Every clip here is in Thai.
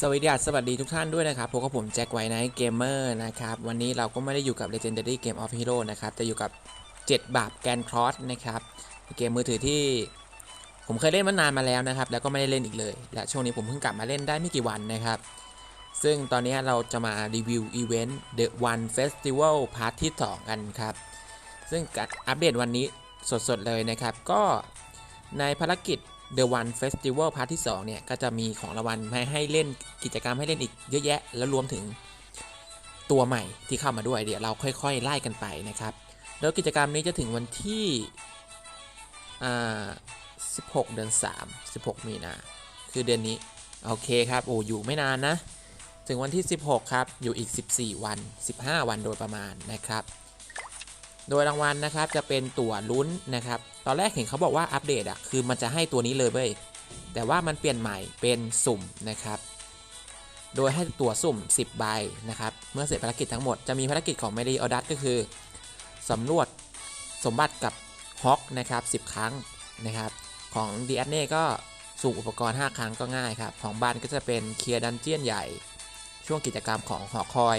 สวัสดีสวัสดีทุกท่านด้วยนะครับพบกับผมแจ็คไวน์ไนท์เกมเมอร์นะครับ วันนี้เราก็ไม่ได้อยู่กับ Legendary Game of Hero นะครับ แต่อยู่กับ 7 บาปแกนครอสนะครับ เกมมือถือที่ผมเคยเล่นมานานมาแล้วนะครับ แล้วก็ไม่ได้เล่นอีกเลย และช่วงนี้ผมเพิ่งกลับมาเล่นได้ไม่กี่วันนะครับ ซึ่งตอนนี้เราจะมารีวิวอีเวนต์ The One Festival Part ที่ 2 กันครับ ซึ่งอัปเดตวันนี้สดๆเลยนะครับ ก็ในภารกิจ The One Festival Part ที่2เนี่ยก็จะมีของรางวัลให้ให้เล่นกิจกรรมให้เล่นอีกเยอะแยะ แล้วรวมถึงตัวใหม่ที่เข้ามาด้วยเดี๋ยวเราค่อยๆ ไล่กันไปนะครับแล้วกิจกรรมนี้จะถึงวันที่16 เดือน 3 16 มีนา คือเดือนนี้ โอเคครับ โอ้อยู่ไม่นานนะ ถึงวันที่ 16 ครับ อยู่อีก 14 วัน 15 วันโดยประมาณนะครับ โดยรางวัลนะครับจะเป็นตั๋วลุ้นนะครับ ตอนแรกเห็นเขาบอกว่าอัปเดตอะคือมันจะให้ตัวนี้เลยเว้ย แต่ว่ามันเปลี่ยนใหม่เป็นสุ่มนะครับ โดยให้ตั๋วสุ่ม 10 ใบนะครับ เมื่อเสร็จภารกิจทั้งหมด จะมีภารกิจของเมดีออดัสก็คือสำรวจสมบัติกับฮอกนะครับ 10 ครั้งนะครับ ของดีแอเน่ก็สุ่มอุปกรณ์ 5 ครั้งก็ง่ายครับ ของบ้านก็จะเป็นเคลียร์ดันเจียนใหญ่ ช่วงกิจกรรมของหอคอย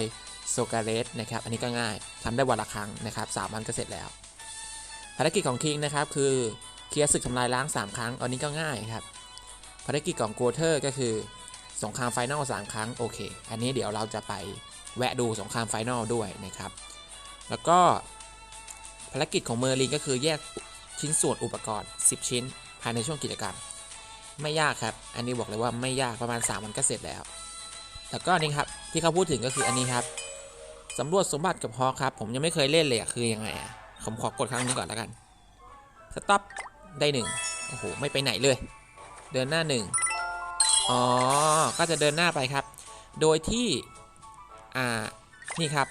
โซกาเรสนะครับอันนี้ก็ง่ายทำได้วันละครั้งนะครับสามวันก็เสร็จแล้ว ภารกิจของคิงนะครับคือเคลียร์ศึกทำลายล้าง 3 ครั้ง อันนี้ก็ง่ายครับภารกิจของโกเทอร์ก็คือสงครามไฟนอล3ครั้งโอเค อันนี้เดี๋ยวเราจะไปแวะดูสงครามไฟนอลด้วยนะครับ แล้วก็ภารกิจของเมอร์ลินก็คือแยกชิ้นส่วนอุปกรณ์ 10 ชิ้น ภายในช่วงกิจกรรม ไม่ยากครับ อันนี้บอกเลยว่าไม่ยากประมาณ 3 วันก็เสร็จแล้ว แล้วก็นี่ครับที่เขาพูดถึงก็คืออันนี้ครับ สำรวจสมบัติกับฮอครับ ผมยังไม่เคยเล่นเลยอะคือยังไงอะผมขอกดครั้งนี้ก่อนแล้วกันสต็อปได้หนึ่งโอ้โหไม่ไปไหนเลย เดินหน้าหนึ่งอ๋อ ก็จะเดินหน้าไปครับ โดยที่ อ่า นี่ครับ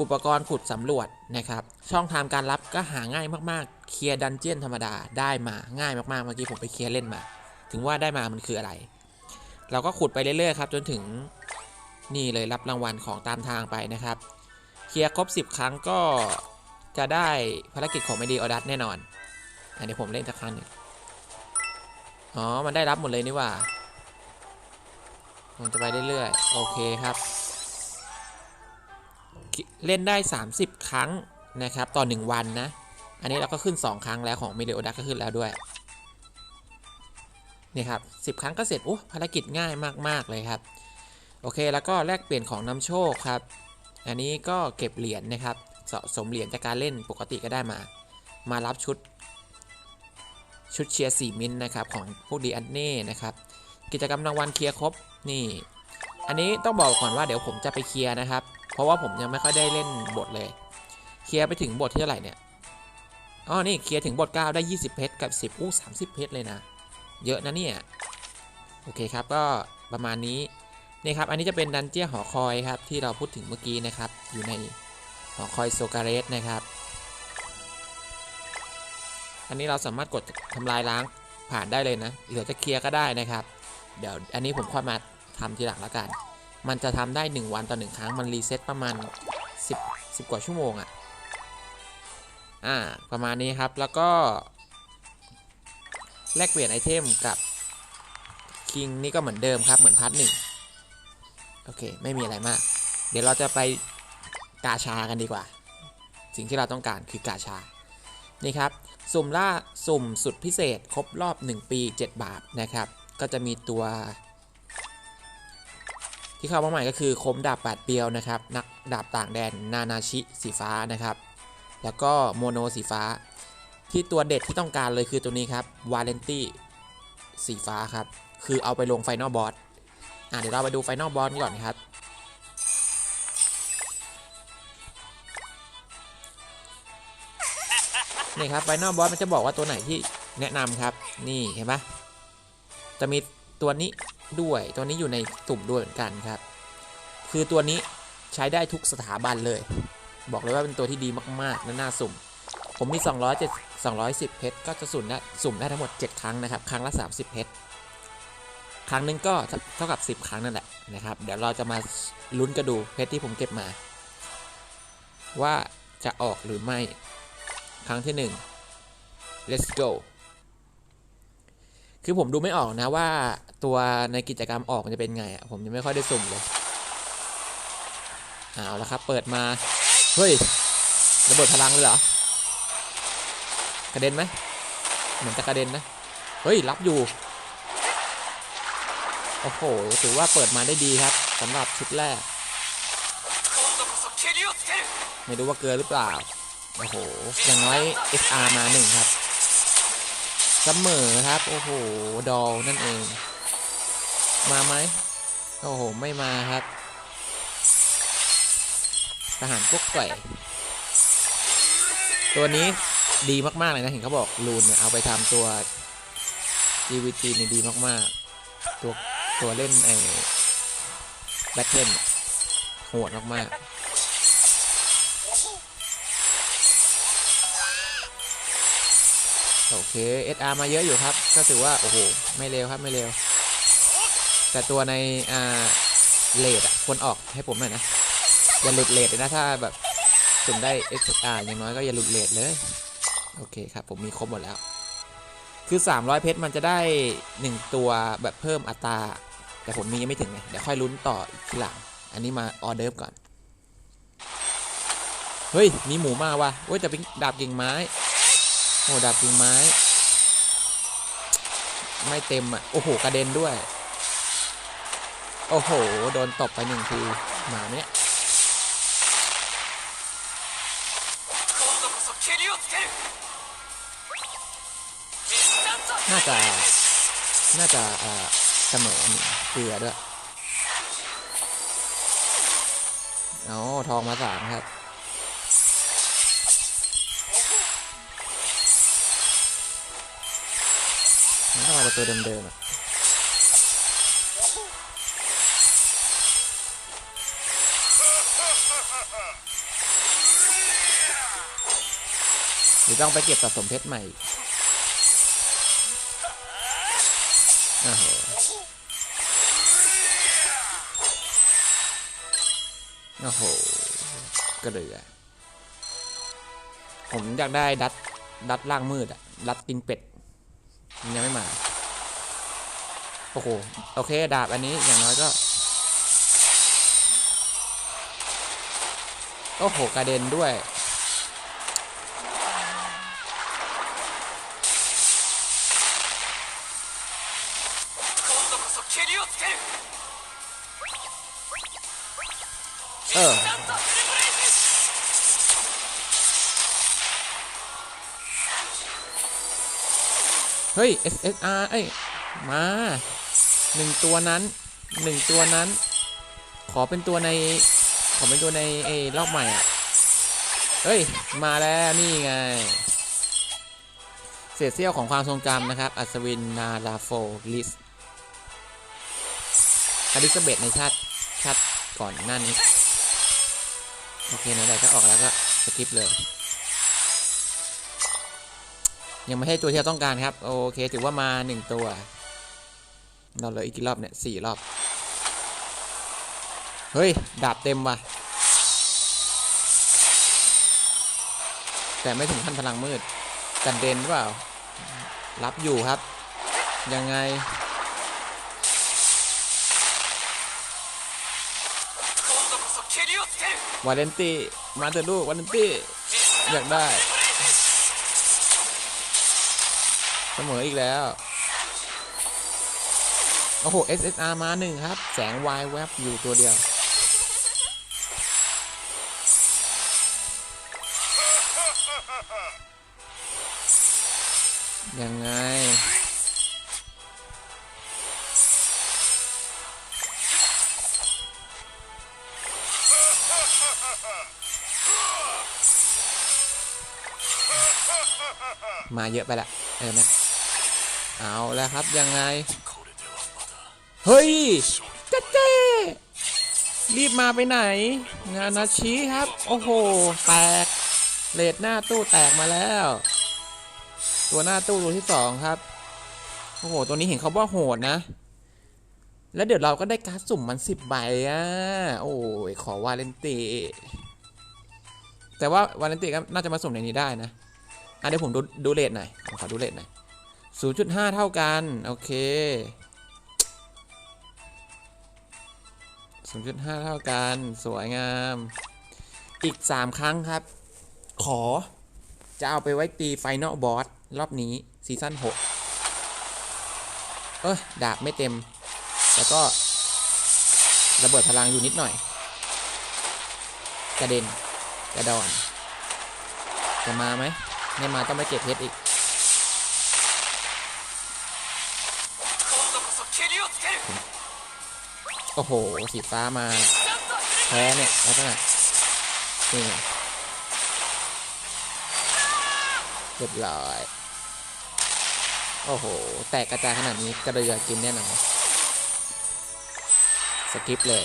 อุปกรณ์ขุดสำรวจนะครับ ช่องทางการรับก็หาง่ายมากๆ เคลียร์ดันเจียนธรรมดาได้มาง่ายมากๆ เมื่อกี้ผมไปเคลียร์เล่นมา ถึงว่าได้มามันคืออะไร เราก็ขุดไปเรื่อยๆครับ จนถึง นี่เลยรับรางวัลของตามทางไปนะครับ เคลียร์ครบ 10 ครั้งก็จะได้ภารกิจของไม่ดีออดัสแน่นอนอันนี้ผมเล่นสักครั้งนึงอ๋อ มันได้รับหมดเลยนี่ว่า มันจะไปเรื่อยๆ โอเคครับ เล่นได้ 30 ครั้งนะครับ ต่อ 1 วันนะ อันนี้เราก็ขึ้น 2 ครั้งแล้วของมิเดโอดักก็ขึ้นแล้วด้วย นี่ครับ 10 ครั้งก็เสร็จโอ้ภารกิจง่ายมาก ๆ เลยครับ โอเคแล้วก็แลกเปลี่ยนของนำโชคครับ อันนี้ก็เก็บเหรียญนะครับสะสมเหรียญจากการเล่นปกติก็ได้มา มารับชุด ชุดเชียร์4มินนะครับของพวกดีอันเน่นะครับ กิจกรรมรางวัลเคลียร์ครบนี่ อันนี้ต้องบอกก่อนว่าเดี๋ยวผมจะไปเคลียร์นะครับ เพราะว่าผมยังไม่ค่อยได้เล่นบทเลย เคลียร์ไปถึงบทที่เท่าไหร่เนี่ยอ๋อนี่เคลียร์ถึงบท9ได้ 20 เพชรกับ 10 อู้30 เพชรเลยนะ เยอะนะเนี่ย โอเคครับก็ประมาณนี้ นี่ครับ อันนี้จะเป็นดันเจี้ยหอคอยครับที่เราพูดถึงเมื่อกี้นะครับ อยู่ในหอคอยโซการสนะครับ อันนี้เราสามารถกดทำลายล้างผ่านได้เลยนะหลือจะเคลียร์ก็ได้นะครับ เดี๋ยวอันนี้ผมค่อยมาทำทีหลังแล้วกัน มันจะทำได้ 1 วันต่อ1ครั้งมันรีเซ็ตประมาณ 10 10 กว่าชั่วโมงอะ่ะอ่าประมาณนี้ครับแล้วก็แลกเปลี่ยนไอเทมกับคิงนี่ก็เหมือนเดิมครับเหมือนพาร์ทหนึ่ง โอเค ไม่มีอะไรมาก เดี๋ยวเราจะไปกาชากันดีกว่า สิ่งที่เราต้องการคือกาชา นี่ครับ สุ่มล่าสุ่มสุดพิเศษครบรอบ 1 ปี 7 บาทนะครับ ก็จะมีตัว ที่เข้ามาใหม่ก็คือคมดาบปาดเปียวนะครับ นักดาบต่างแดนนานาชิสีฟ้านะครับ แล้วก็โมโนสีฟ้า ที่ตัวเด็ดที่ต้องการเลยคือตัวนี้ครับวาเลนตี้สีฟ้าครับ คือเอาไปลงไฟนอลบอส เดี๋ยวเราไปดูไฟนอลบอสก่อนครับ นี่ครับไฟนอลบอสมันจะบอกว่าตัวไหนที่แนะนำครับ นี่เห็นปะจะมีตัวนี้ด้วยตัวนี้อยู่ในสุ่มด้วยเหมือนกันครับ คือตัวนี้ใช้ได้ทุกสถาบันเลย บอกเลยว่าเป็นตัวที่ดีมากๆและน่าสุ่ม ผมมี 207 210 เพชรก็จะสุ่มได้สุ่มได้ทั้งหมด 7 ครั้งนะครับ ครั้งละ 30 เพชร ครั้งหนึงก็เท่ากับ 10 ครั้งนั่นแหละนะครับ เดี๋ยวเราจะมาลุ้นกันดูเพชรที่ผมเก็บมา ว่าจะออกหรือไม่ ครั้งที่ 1 let's go คือผมดูไม่ออกนะว่าตัวในกิจกรรมออกมันจะเป็นไงอะผมยังไม่ค่อยได้สุ่มเลยเอาละครับ เปิดมา เฮ้ย ระเบิดพลังเลยเหรอ กระเด็นไหมเหมือนจะกระเด็นนะ เฮ้ย รับอยู่ โอ้โห ถือว่าเปิดมาได้ดีครับสำหรับชุดแรก ไม่รู้ว่าเกินหรือเปล่า โอ้โห อย่างน้อย SR มาหนึ่งครับเสมอครับ โอ้โห ดอลนั่นเอง มาไหม โอ้โห ไม่มาครับ ทหารพวกไก่ตัวนี้ดีมาก ๆ เลยนะ เห็นเขาบอกลูนเนี่ยเอาไปทำตัว GVG นี่ดีมาก ๆ ตัว ตัวเล่นไอ้แบทเทิลโหดมากๆโอเค SR มาเยอะอยู่ครับ ก็ถือว่า โอ้โห ไม่เร็วครับ ไม่เร็ว แต่ตัวใน อ่า เลดอะควรออกให้ผมหน่อยนะ อย่าหลุดเลดเลยนะ ถ้าแบบสุ่มได้ SR อย่างน้อยก็อย่าหลุดเลดเลย โอเคครับ ผมมีครบหมดแล้ว คือ 300 เพชรมันจะได้ 1 ตัวแบบเพิ่มอัตรา แต่ผมมียังไม่ถึงไงเดี๋ยวค่อยลุ้นต่ออีกทีหลัง อันนี้มาออเดิร์ฟก่อน เฮ้ย มีหมูมาว่ะเว้ยแต่เป็นดาบกิ่งไม้โอ้ดาบกิ่งไม้ ไม่เต็มอะ โอ้โห กระเด็นด้วย โอ้โห โดนตบไปหนึ่งทีหมาเนี่ย จะน่าจะเอ่อเสมอเกลือด้วยเอาทองมาสามครับนต้องเอาประตูเดิมๆอะหรือต้องไปเก็บสะสมเพชรใหม่ โอ้โหโอ้โหกระเดือผมอยากได้ดัดดัดล่างมืดอะดัดตินเป็ดมันยังไม่มา โอ้โห โอเค ดาบอันนี้อย่างน้อยก็ โอ้โห กระเด็นด้วย そケリをつける เออ 一段とフルブレイズ เฮ้ย SSR เอ้ย มาหนึ่งตัวนั้นหนึ่งตัวนั้น ขอเป็นตัวใน ขอเป็นตัวในไอ้รอบใหม่อ่ะ เฮ้ย มาแล้วนี่ไง เศษเสี้ยวของความทรงจำนะครับ อัศวินนาลาโฟลิส อลิซาเบธในชาติชาติก่อนหน้านี้ โอเคไหนๆก็ออกแล้วก็สกิปเลย ยังไม่ให้ตัวที่เราต้องการครับ โอเค ถือว่ามาหนึ่งตัว เราเหลืออีกกี่รอบเนี่ยสี่รอบ เฮ้ย ดาบเต็มว่ะ แต่ไม่ถึงขั้นพลังมืด กันเด่นหรือเปล่า รับอยู่ครับ ยังไง วาเลนตี้ มาเถอะลูกวาเลนตี้ อยากได้ เสมออีกแล้ว โอ้โห SSR มาหนึ่งครับ แสงวายแวบอยู่ตัวเดียว ยังไง มาเยอะไปละเออนะเอาแล้วครับยังไง เฮ้ยเจ๊เจ๊รีบมาไปไหน งานนาชีครับ โอ้โห แตกเลดหน้าตู้แตกมาแล้ว ตัวหน้าตู้ตัวที่สองครับ โอ้โห ตัวนี้เห็นเขาว่าโหดนะ แล้วเดี๋ยวเราก็ได้การ์ดสุ่มมันสิบใบอะ โอ้ย ขอวาเลนติแต่ว่าวาเลนติก็น่าจะมาสุ่มในนี้ได้นะ เดี๋ยวผมดูดูเลทหน่อยผมขอดูเลทหน่อย0.5เท่ากัน โอเค0.5เท่ากัน สวยงาม อีก3ครั้งครับ ขอ จะเอาไปไว้ตีไฟนอลบอสรอบนี้ซีซั่น6เอ้ยดาบไม่เต็ม แล้วก็ระเบิดพลังอยู่นิดหน่อย กระเด็น กระดอน จะมาไหม นี่มาต้องไปเก็บเพชรอีกโอ้โห สีฟ้ามาแพ้เนี่ยลักษณะนี่เรียบร้อย โอ้โห แตกกระจายขนาดนี้กระเดือกินแน่นอนสกิปเลย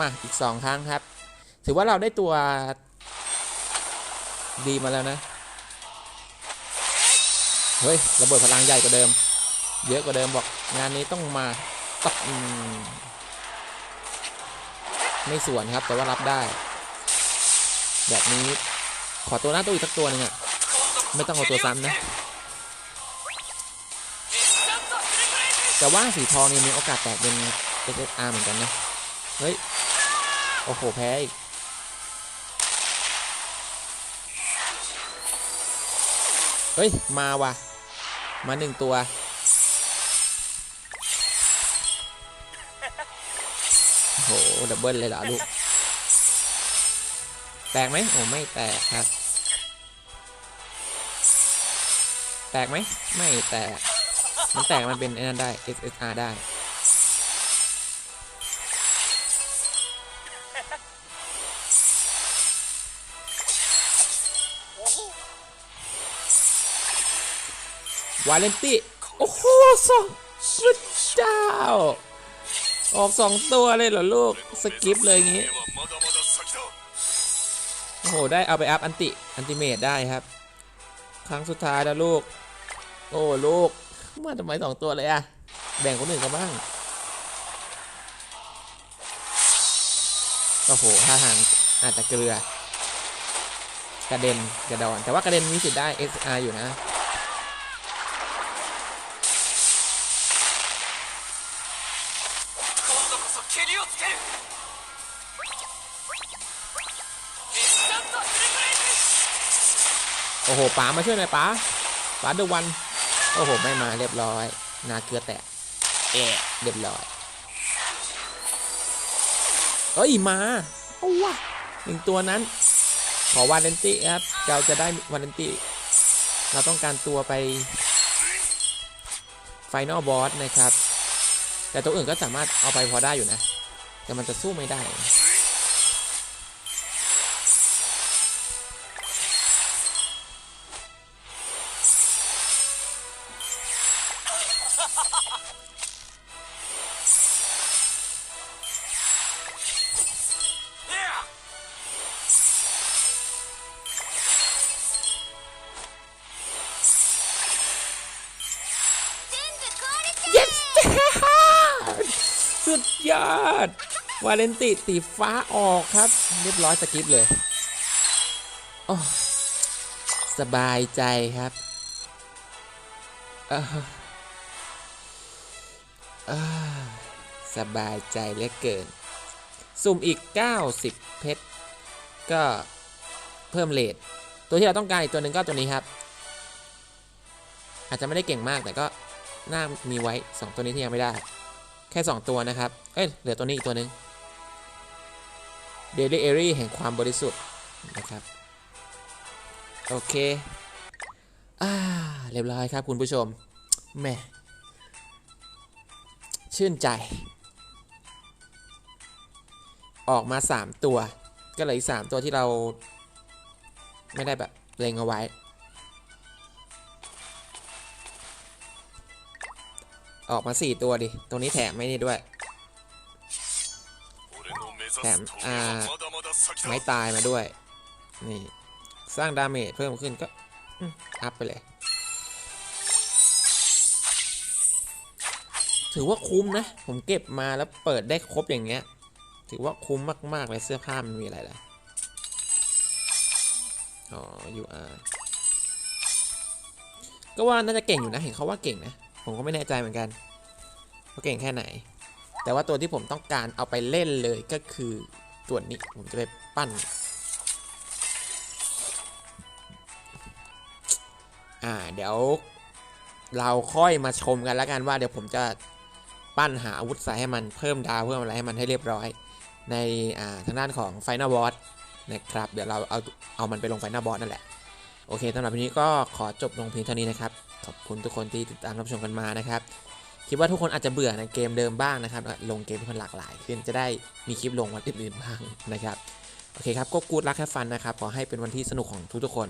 มาอีก 2 ครั้งครับ ถือว่าเราได้ตัวดีมาแล้วนะ เฮ้ย ระเบิดพลังใหญ่กว่าเดิม เยอะกว่าเดิมบอกงานนี้ต้องมาตับไม่สวนครับ แต่ว่ารับได้ แบบนี้ขอตัวหน้าตัวอีกสักตัวนึงอะไม่ต้องเอาตัวซ้ำนะแต่ว่าสีทองนี่มีโอกาสแตกเป็นเอสเอสอาร์เหมือนกันนะ เฮ้ย โอ้โห แพ้อีก เฮ้ย มาว่ะ มาหนึ่งตัว โอ้โห ดับเบิลเลยเหรอลูก แตกไหมโอ้ไม่แตกครับ แตกไหม ไม่แตก มันแตกมันเป็นไอ้นั่นได้ SSR ได้ วาเลนติโอ้โหสองสุดเจ้า ออกสองตัวเลยเหรอลูก สกิปเลยอย่างี้ โอ้โห ได้เอาไปอัพอันติ อันติเมทได้ครับ ครั้งสุดท้ายแล้วลูก โอ้ลูก มาทำไมสองตัวเลยอะแบ่งคนหนึ่งกันบ้างโอ้โหท่าทางอาจจะเกลือกระเด็นกระดอน แต่ว่ากระเด็นมีสิทธิ์ได้ SR อยู่นะ อ้โหป๋ามาช่วยหน่อยป๋าป๋าเดวัน โอ้โห ไม่มาเรียบร้อย นาเกลือแตกแอะเรียบร้อย เอ้ย มาเอาวะหนึ่งตัวนั้น ขอวาเลนติครับ เราจะได้วาเลนติเราต้องการตัวไปไฟนอลบอสนะครับ แต่ตัวอื่นก็สามารถเอาไปพอได้อยู่นะ แต่มันจะสู้ไม่ได้ สุดยอด วาเลนติสีฟ้าออกครับ เรียบร้อยสกิปเลยโอ้สบายใจครับสบายใจเหลือเกิน สุ่มอีก 90 เพชร ก็เพิ่มเลทตัวที่เราต้องการอีกตัวหนึ่งก็ตัวนี้ครับ อาจจะไม่ได้เก่งมากแต่ก็น่ามีไว้ 2 ตัวนี้ที่ยังไม่ได้ แค่ 2 ตัวนะครับ เอ้ย เหลือตัวนี้อีกตัวหนึ่ง Daily a r y แห่งความบริสุทธิ์นะครับ โอเค อ่า เรียบร้อยครับคุณผู้ชมแหม่ชื่นใจ ออกมา 3 ตัว ก็เหลืออีก 3 ตัวที่เรา ไม่ได้แบบเล็งเอาไว้ ออกมาสี่ตัวดิ ตรงนี้แถมไม่นี่ด้วย แถมอ่าไม้ตายมาด้วย นี่ สร้างดาเมจเพิ่มขึ้นก็อัพไปเลย ถือว่าคุ้มนะ ผมเก็บมาแล้วเปิดได้ครบอย่างเงี้ย ถือว่าคุ้มมาก ๆ เลยเสื้อผ้ามันมีอะไรล่ะ อ๋อ UR ก็ว่าน่าจะเก่งอยู่นะ เห็นเขาว่าเก่งนะ ผมก็ไม่แน่ใจเหมือนกันว่าเก่งแค่ไหน แต่ว่าตัวที่ผมต้องการเอาไปเล่นเลยก็คือตัวนี้ผมจะไปปั้น อ่าเดี๋ยวเราค่อยมาชมกันแล้วกันว่าเดี๋ยวผมจะปั้นหาอาวุธใส่ให้มันเพิ่มดาวเพิ่มอะไรให้มันให้เรียบร้อย ในอ่าทางด้านของ Final Boss นะครับ เดี๋ยวเราเอาเอามันไปลง Final Boss นั่นแหละ โอเคสำหรับวันนี้ก็ขอจบลงเพียงเท่านี้นะครับ ขอบคุณทุกคนที่ติดตามรับชมกันมานะครับ คิดว่าทุกคนอาจจะเบื่อในเกมเดิมบ้างนะครับ ลงเกมที่มันหลากหลายขึ้น จะได้มีคลิปลงวันอื่นๆบ้างนะครับ โอเคครับ ก็กูดรักแค่ฟันนะครับ ขอให้เป็นวันที่สนุกของทุกๆคน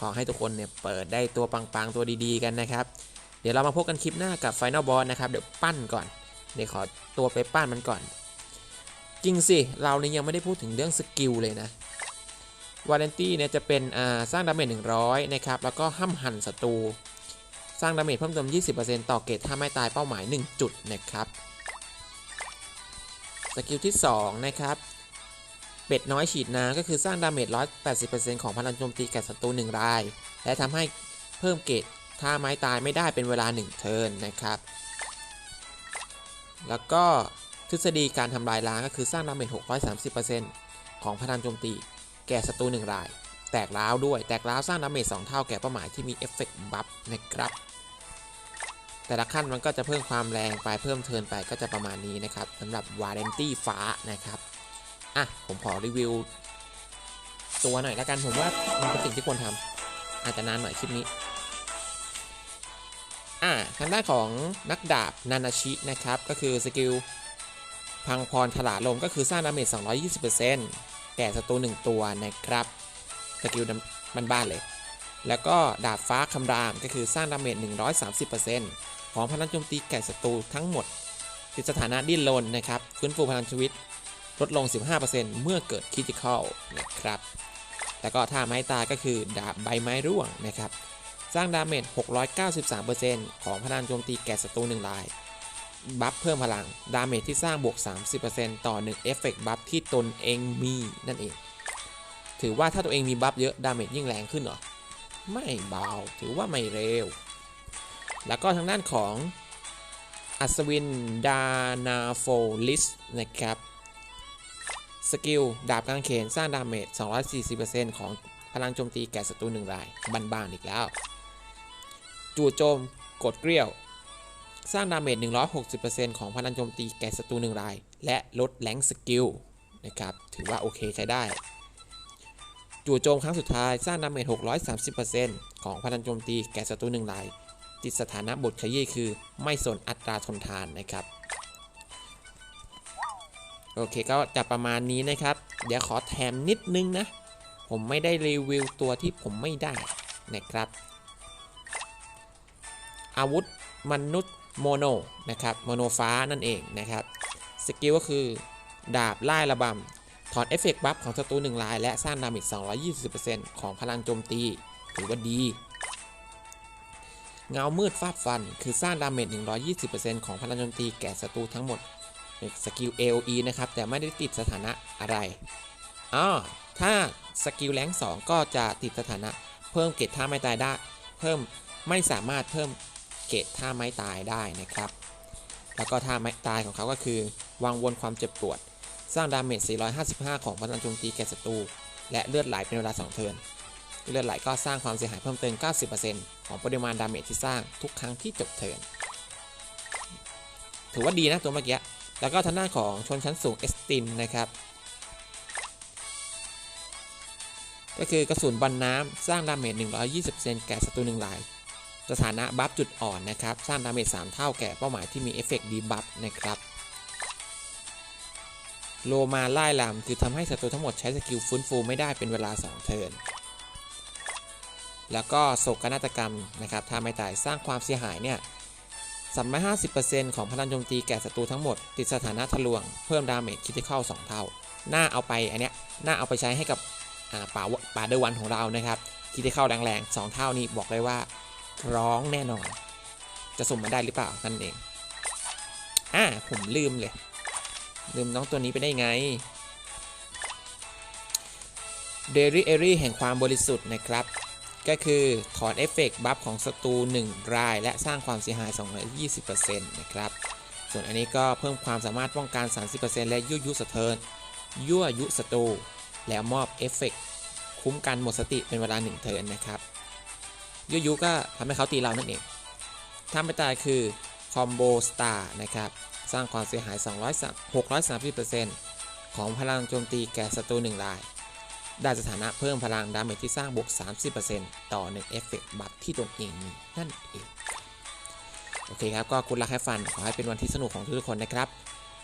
ขอให้ทุกคนเนี่ยเปิดได้ตัวปังๆตัวดีๆกันนะครับ เดี๋ยวเรามาพบกันคลิปหน้ากับ Final Boss นะครับ เดี๋ยวปั้นก่อน เดี๋ยวขอตัวไปปั้นมันก่อน จริงสิ เราเนี่ยยังไม่ได้พูดถึงเรื่องสกิลเลยนะ วาเลนตี้เนี่ยจะเป็นสร้างดาเมจ100 นะครับ แล้วก็ห้ามหันศัตรู สร้างดาเมจเพิ่มเติม 20%ต่อเกตถ้าไม่ตายเป้าหมาย 1 จุดนะครับสกิลที่ 2 นะครับเป็ดน้อยฉีดน้ำก็คือสร้างดาเมจ 180%ของพลังโจมตีแก่ศัตรู1ราย และทำให้เพิ่มเกตถ้าไม้ตายไม่ได้เป็นเวลา 1 เทิร์นนะครับ แล้วก็ทฤษฎีการทำลายล้างก็คือสร้างดาเมจ 630%ของพลังโจมตี แก่ศัตรู1ราย แตกร้าวด้วย แตกร้าวสร้างดาเมจ2เท่าแก่เป้าหมายที่มีเอฟเฟกต์บัฟนะครับ แต่ละขั้นมันก็จะเพิ่มความแรงไปเพิ่มเทินไปก็จะประมาณนี้นะครับสำหรับวาเลนตี้ฟ้านะครับ อะ ผมขอรีวิว ตัวหน่อยละกันผมว่ามันเป็นสิ่งที่ควรทำอาจจะนานหน่อยคลิปนี้อะทางด้านของนักดาบนานาชินะครับ ก็คือสกิลพังพรถลาลมก็คือสร้างดาเมจ220% แก่ศัตรู1ตัวนะครับสกิลมันบ้านเลย แล้วก็ดาบฟ้าคำรามก็คือสร้างดาเมจ130%ของพลังโจมตีแก่ศัตรูทั้งหมดติดสถานะดิ้นรนนะครับฟื้นฟูพลังชีวิตลดลง 15%เมื่อเกิดคิติคอลนะครับ แล้วก็ท่าไม้ตายก็คือดาบใบไม้ร่วงนะครับ สร้างดาเมจ693%ของพลังโจมตีแก่ศัตรู1ราย บัฟเพิ่มพลัง ดาเมจที่สร้างบวก 30%ต่อ1เอฟเฟกต์บัฟที่ตนเองมีนั่นเอง ถือว่าถ้าตัวเองมีบัฟเยอะดาเมจยิ่งแรงขึ้นเหรอ ไม่เบา ถือว่าไม่เร็ว แล้วก็ทางด้านของอัศวินดานาโฟลิสนะครับ สกิล ดาบกางเขนสร้างดาเมจ 240%ของพลังโจมตีแก่ศัตรูหนึ่งราย บ้านๆอีกแล้ว จู่โจมกดเกลียว สร้างดาเมจ 160%ของพลังโจมตีแก่ศัตรูหนึ่งราย และลดแรงสกิลนะครับ ถือว่าโอเคใช้ได้ จู่โจมครั้งสุดท้ายสร้างดาเมจ 630%ของพลังโจมตีแก่ศัตรูหนึ่งราย ติดสถานะบทขยี้คือไม่สนอัตราทนทานนะครับโอเคก็จะประมาณนี้นะครับ เดี๋ยวขอแถมนิดนึงนะ ผมไม่ได้รีวิวตัวที่ผมไม่ได้นะครับ อาวุธมนุษย์ โมโนนะครับโมโนฟ้านั่นเองนะครับสกิลก็คือ ดาบไล่ระบำถอนเอฟเฟกต์บัฟของศัตรูหนึ่งราย และสร้างดาเมจ220%ของพลังโจมตี ถือว่าดี เงามืดฟาดฟัน คือสร้างดาเมจ120%ของพลังโจมตีแก่ศัตรูทั้งหมดสกิล AOE นะครับ แต่ไม่ได้ติดสถานะอะไรอ๋อถ้าสกิลแรง2ก็จะติดสถานะ เพิ่มเกรดท่าไม้ตายได้ เพิ่มไม่สามารถเพิ่ม เกรดท่าไม้ตายได้นะครับ แล้วก็ท่าไม้ตายของเขาก็คือ วางวนความเจ็บปวด สร้างดาเมจ 455 ของพลังโจมตีแก่ศัตรู และเลือดไหลเป็นเวลา 2 เทิร์น เลือดไหลก็สร้างความเสียหายเพิ่มเติม 90%ของปริมาณดาเมจที่สร้างทุกครั้งที่จบเทิร์น ถือว่าดีนะตัวเมื่อกี้ แล้วก็ทางด้านของชนชั้นสูงเอสตินนะครับก็คือกระสุนบอลน้ำ สร้างดาเมจ 120%แก่ศัตรูหนึ่งราย สถานะบัฟจุดอ่อนนะครับสร้างดาเมจ3เท่าแก่เป้าหมายที่มีเอฟเฟกต์ดีบัฟนะครับโลมาไล่ลำคือทำให้ศัตรูทั้งหมดใช้สกิลฟื้นฟูไม่ได้เป็นเวลา 2 เทิร์นแล้วก็โศกนาฏกรรมนะครับถ้าไม่ตายสร้างความเสียหายเนี่ย350%ของพลังโจมตีแก่ศัตรูทั้งหมด ติดสถานะทะลวง เพิ่มดาเมจคิดเข้า2เท่าน่าเอาไปอันเนี้ยน่าเอาไปใช้ให้กับป่าป่าเดอวันของเรานะครับคิดเข้าแรงๆ2เท่านี้บอกเลยว่า ร้องแน่นอน จะสุ่มมาได้หรือเปล่านั่นเอง อ่าผมลืมเลย ลืมน้องตัวนี้ไปได้ไงเดรี่เอรี่แห่งความบริสุทธิ์นะครับ ก็คือถอนเอฟเฟกต์บัฟของศัตรู1 ราย และสร้างความเสียหาย 220%นะครับ ส่วนอันนี้ก็เพิ่มความสามารถป้องกัน 30%และยั่วยุสะเทินยั่วยุศัตรูแล้วมอบเอฟเฟกต์คุ้มกันหมดสติเป็นเวลา 1 เทิร์นนะครับ ยั่วยุก็ทำให้เขาตีเรานั่นเองถ้าไม่ตายคือคอมโบสตาร์นะครับ สร้างความเสียหาย200 630%ของพลังโจมตีแก่ศัตรู1ราย ได้สถานะเพิ่มพลังดาเมจที่สร้างบวก 30%ต่อ1เอฟเฟกต์บัฟที่ตนเองมีนั่นเอง โอเคครับ ก็คุณรักให้ฟัน ขอให้เป็นวันที่สนุกของทุกคนนะครับ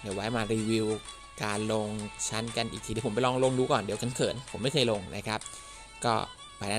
เดี๋ยวไว้มารีวิวการลงชั้นกันอีกทีเดี๋ยวผมไปลองลงดูก่อนเดี๋ยวเขินๆผมไม่เคยลงนะครับ ก็ไปแล้วนะครับ